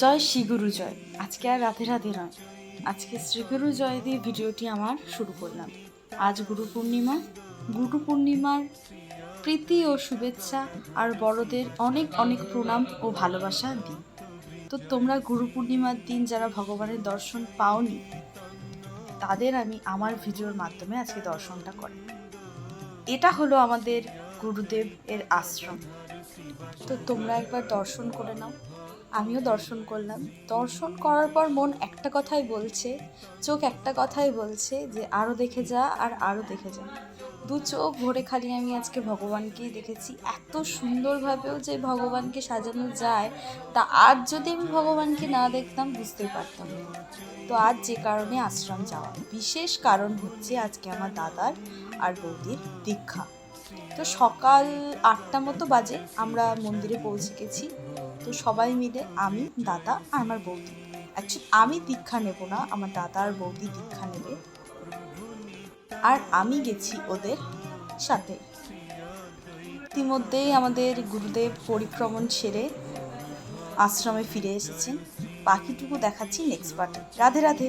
জয় শ্রী গুরু জয়। আজকে আর রাধে রাধে নয়। আজকে শ্রী গুরু জয় দিয়ে ভিডিওটি আমার শুরু করলাম। আজ গুরু পূর্ণিমা। গুরু পূর্ণিমার প্রীতি ও শুভেচ্ছা আর বড়দের অনেক অনেক প্রণাম ও ভালোবাসা দিই তো তোমরা গুরু পূর্ণিমার দিন যারা ভগবানের দর্শন পাওনি, তাদের আমি আমার ভিডিওর মাধ্যমে আজকে দর্শনটা করি এটা হলো আমাদের গুরুদেব এর আশ্রম। তো তোমরা একবার দর্শন করে নাও। আমিও দর্শন করলাম। দর্শন করার পর মন একটা কথাই বলছে, চোখ একটা কথাই বলছে যে আরও দেখে যা আর আরও দেখে যা। দু চোখ ভরে খালি আমি আজকে ভগবানকেই দেখেছি। এত সুন্দরভাবেও যে ভগবানকে সাজানো যায়, তা আজ যদি আমি ভগবানকে না দেখতাম, বুঝতেই পারতাম না। তো আজ যে কারণে আশ্রম যাওয়া বিশেষ কারণ হচ্ছে আজকে আমার দাদার আর বৌদির দীক্ষা। তো সকাল আটটা মতো বাজে, আমরা মন্দিরে পৌঁছে গেছি। তো সবাই মিলে আমি, দাদা আর আমার বৌদি। অ্যাকচুয়ালি আমি দীক্ষা নেব না, আমার দাদা আর বৌদি দীক্ষা নেবে। আর আমি গেছি ওদের সাথে। ইতিমধ্যেই আমাদের গুরুদেব পরিক্রমণ সেরে আশ্রমে ফিরে এসেছেন। বাকিটুকু দেখাচ্ছি নেক্সট পার্টে রাধে রাধে।